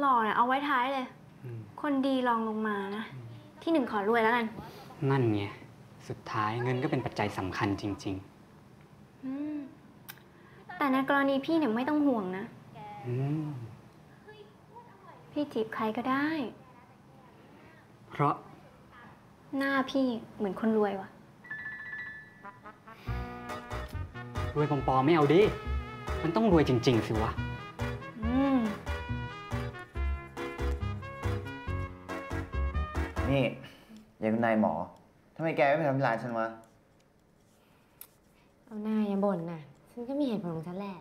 หล่อเนี่ยเอาไว้ท้ายเลยอืมคนดีลองลงมานะ ที่หนึ่งขอรวยแล้วกัน นั่นไง สุดท้ายเงินก็เป็นปัจจัยสำคัญจริงอืมแต่ในกรณีพี่เนี่ยไม่ต้องห่วงนะๆอืมพี่จีบใครก็ได้ เพราะ หน้าพี่เหมือนคนรวยว่ะ รวยปลอมๆไม่เอาดิ มันต้องรวยจริง ๆ สิวะ นี่ยายคุณนายหมอทำไมแกไม่ไปทำร้ายฉันวะ เอาหน้าอย่าบ่นน่ะฉันก็มีเหตุผลของฉันแหละ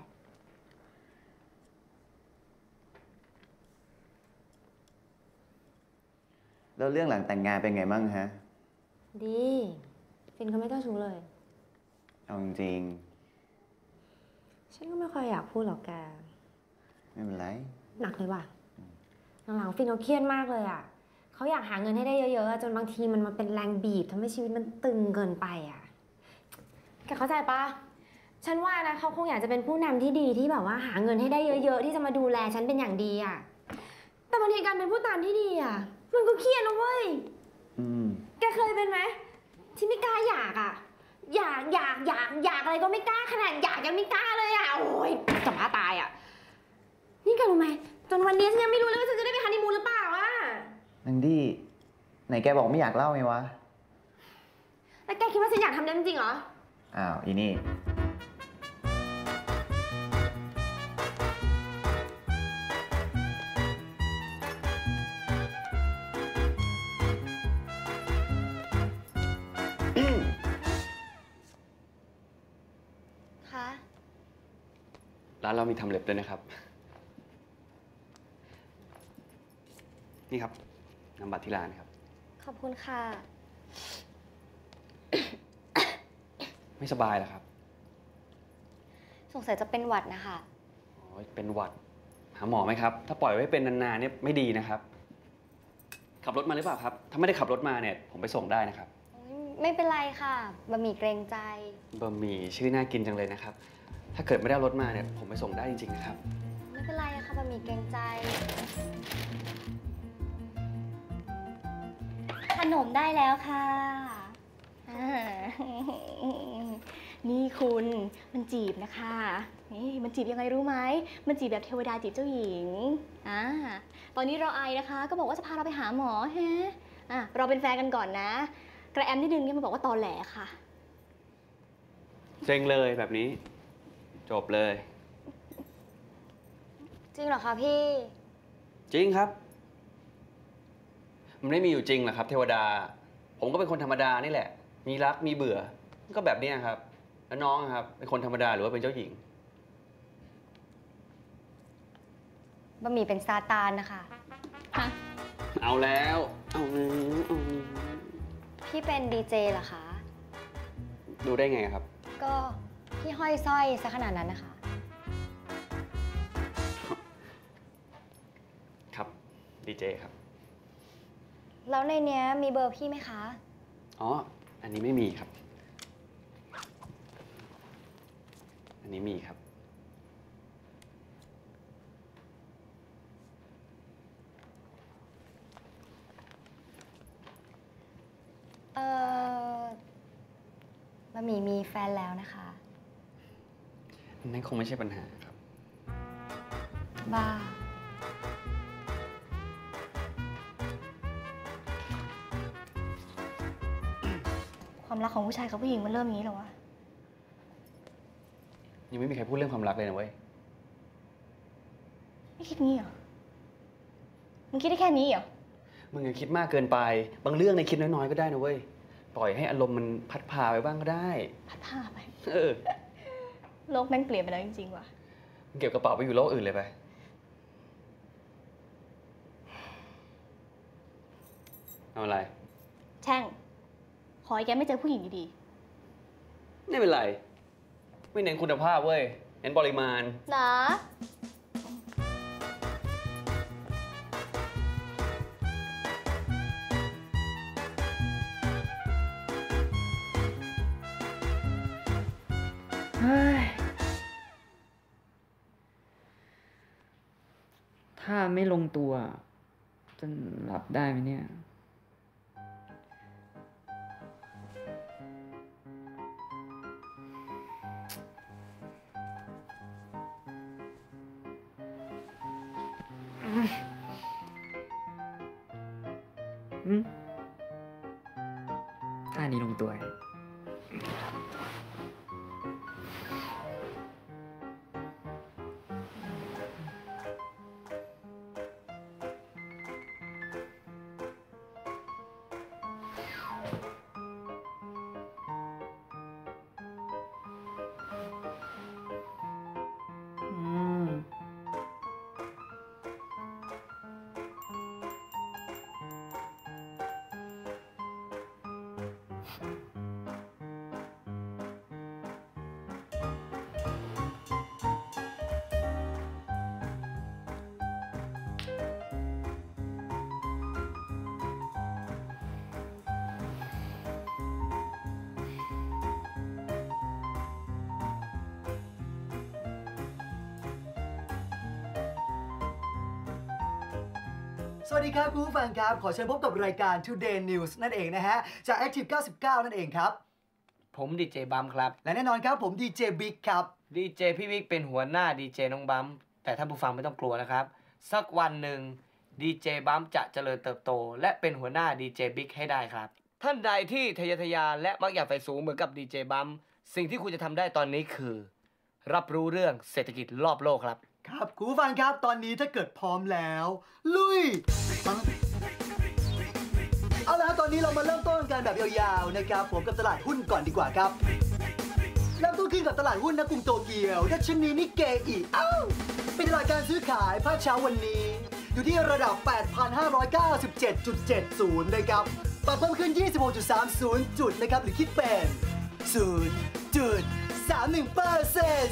แล้วเรื่องหลังแต่งงานเป็นไงบ้างฮะ ดี ฟินเขาไม่เจ้าชู้เลย เอาจริง ฉันก็ไม่ค่อยอยากพูดหรอกแกๆไม่เป็นไร หนักเลยว่ะหลังๆฟินเขาเครียดมากเลยอะ เขาอยากหาเงินให้ได้เยอะๆอะจนบางทีมันมาเป็นแรงบีบทำให้ชีวิตมันตึงเกินไปอะแกเข้าใจปะฉันว่านะเขาคงอยากจะเป็นผู้นำที่ดีที่แบบว่าหาเงินให้ได้เยอะๆ ที่จะมาดูแลฉันเป็นอย่างดีอะ แต่บางทีการเป็นผู้ตามที่ดีอะ มันก็เครียดนะเว้ย อืม แกเคยเป็นไหมที่ไม่กล้าอยากอะ อยากอยากอยากอยากอะไรก็ไม่กล้าขนาดอยากยังไม่กล้าเลยอะโอ้ยจะบ้าตายอะ นี่แกรู้ไหมจนวันนี้ฉันยังไม่รู้เลยว่าฉันจะได้ไปฮันนีมูนหรือเปล่าอะ นังดี้ไหนแกบอกไม่อยากเล่าไงวะ แล้วแกคิดว่าฉันอยากทำได้จริงๆเหรอ อ้าว อีนี่ คะ ร้านเรามีทำเล็บด้วยนะครับ นี่ครับ นำบัตรที่ร้านครับ ขอบคุณค่ะ ไม่สบายเหรอครับสงสัยจะเป็นหวัดนะคะอ๋อเป็นหวัด หาหมอไหมครับ ถ้าปล่อยไว้เป็นนานๆเนี่ยไม่ดีนะครับ ขับรถมาหรือเปล่าครับ ถ้าไม่ได้ขับรถมาเนี่ย ผมไปส่งได้นะครับไม่เป็นไรค่ะบะหมี่เกรงใจบะหมี่ชื่อน่ากินจังเลยนะครับ ถ้าเกิดไม่ได้เอารถมาเนี่ยผมไปส่งได้จริงๆนะครับ ไม่เป็นไรอะค่ะบะหมี่เกรงใจ นมได้แล้วค่ะอ่านี่คุณมันจีบนะคะ นี่มันจีบยังไงรู้ไหม มันจีบแบบเทวดาจีบเจ้าหญิง อ่า ตอนนี้เราไอนะคะ ก็บอกว่าจะพาเราไปหาหมอฮะอะเราเป็นแฟนกันก่อนนะ กระแอมนิดนึงเนี่ยมันบอกว่าตอแหลค่ะ เซ็งเลยแบบนี้ จบเลย จริงเหรอคะพี่ จริงครับ มันไม่มีอยู่จริงหรอกครับ เทวดา ผมก็เป็นคนธรรมดานี่แหละ มีรักมีเบื่อ ก็แบบเนี้ยครับ แล้วน้องอะครับเป็นคนธรรมดาหรือว่าเป็นเจ้าหญิง บะหมี่เป็นซาตานนะคะเอาแล้วเอาแล้วเอาแล้วพี่เป็นดีเจเหรอคะ ดูได้ไงครับ ก็พี่ห้อยสร้อยซะขนาดนั้นนะคะ ครับดีเจครับ แล้วในเนี้ยมีเบอร์พี่ไหมคะ อ๋อ อันนี้ไม่มีครับ อันนี้มีครับ เออบะหมี่มีแฟนแล้วนะคะ นั่นคงไม่ใช่ปัญหาครับ บ้า ความรักของผู้ชายกับผู้หญิงมันเริ่มอย่างนี้เหรอวะ ยังไม่มีใครพูดเรื่องความรักเลยนะเว้ย ไม่คิดงี้เหรอ มึงคิดได้แค่นี้เหรอ มึงอย่าคิดมากเกินไป บางเรื่องในยคิดน้อยๆก็ได้นะเว้ย ปล่อยให้อารมณ์มันพัดพาไปบ้างก็ได้ พัดผ้าไป เออ โลกแม่งเปลี่ยนไปแล้วจริงๆว่ะ มึงเก็บกระเป๋าไปอยู่โลกอื่นเลยไป เอาอะไร แช่ง ขอให้แกไม่เจอผู้หญิงดีไม่เป็นไร ไม่เน้นคุณภาพเว้ย เน้นปริมาณๆนะทถ้าไม่ลงตัว จะหลับได้ไหมเนี่ย ท่านี้ลงตัว Thank you. สวัสดีครับคุณผู้ฟังครับ ขอเชิญพบกับรายการ Today News นั่นเองนะฮะ จาก Active 99 นั่นเองครับ ผมดีเจบัมครับ และแน่นอนครับผมดีเจบิ๊กครับดีเจพี่วิกเป็นหัวหน้าดีเจน้องบัมแต่ท่านผู้ฟังไม่ต้องกลัวนะครับ สักวันหนึ่งดีเจบัมจะเจริญเติบโต และเป็นหัวหน้าดีเจบิ๊กให้ได้ครับ ท่านใดที่ทะเยอทะยานและมักอยากไปสูงเหมือนกับดีเจบัมสิ่งที่คุณจะทำได้ตอนนี้คือ รับรู้เรื่องเศรษฐกิจรอบโลกครับ ครับคุณผู้ฟังครับตอนนี้ถ้าเกิดพร้อมแล้ว ลุย เอาละตอนนี้เรามาเริ่มต้นกันแบบยาวๆนะครับผมกับตลาดหุ้นก่อนดีกว่าครับเริ่มต้นขึ้นกับตลาดหุ้นนะกรุงโตเกียวดัชนีนิกเกอีเอ้าเป็นตลาดการซื้อขายภาคเช้าวันนี้ อยู่ที่ระดับ 8,597.70 นะครับปรับเพิ่มขึ้น 26.30 จุดนะครับหรือคิดเป็น0.31เปอร์เซ็นต์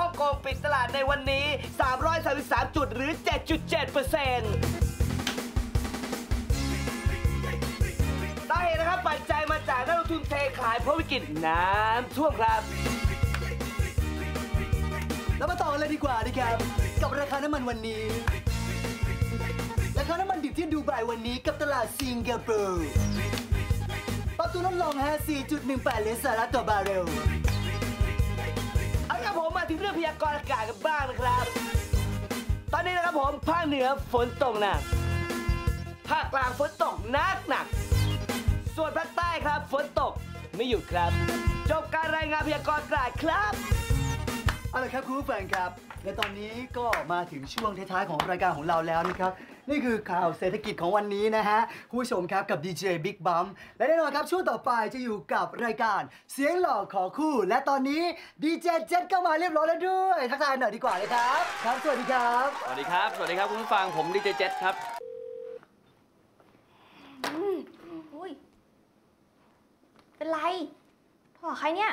ฮ่องกงปิดตลาดในวันนี้ 333 จุดหรือ 7.7%สาเหตุนะครับปัจจัยมาจากนักลงทุนเทขายเพราะวิกฤตน้ำท่วมครับ แล้วมาต่อกันเลยดีกว่านะครับ กับราคาน้ำมันวันนี้ ราคาน้ำมันดิบที่ดูไบวันนี้กับตลาดสิงคโปร์ปรับตัวลดลงฮะ4.18เหรียญสหรัฐต่อบาร์เรล ถึงเรื่องพยากรณ์อากาศกันบ้างนะครับ ตอนนี้นะครับผมภาคเหนือฝนตกหนักภาคกลางฝนตกหนักหนัก ส่วนภาคใต้ครับฝนตกไม่หยุดครับ จบการรายงานพยากรณ์อากาศครับเอาละครับคุณผู้ฟังครับ และตอนนี้ก็มาถึงช่วงท้ายๆของรายการของเราแล้วนะครับ นี่คือข่าวเศรษฐกิจของวันนี้นะฮะคุณผู้ชมครับกับดีเจบิ๊กบัมและแน่นอนครับช่วงต่อไปจะอยู่กับรายการเสียงหล่อขอคู่ และตอนนี้ดีเจเจ็ดก็มาเรียบร้อยแล้วด้วย ทักทายหน่อยดีกว่าเลยครับ ครับ สวัสดีครับ สวัสดีครับ สวัสดีครับคุณผู้ฟังผมดีเจเจษครับอุ้ย เป็นไรโทรหาใครเนี่ย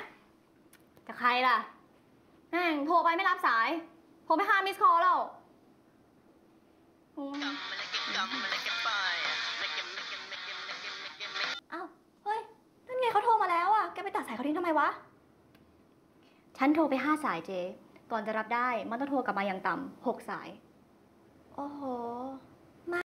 จะใครล่ะแม่งโทรไปไม่รับสายโทรไปห้ามิสคอลแล้ว วะ ฉันโทรไปห้าสายเจก่อนจะรับได้ มันต้องโทรกลับมาอย่างต่ำหกสาย โอ้โห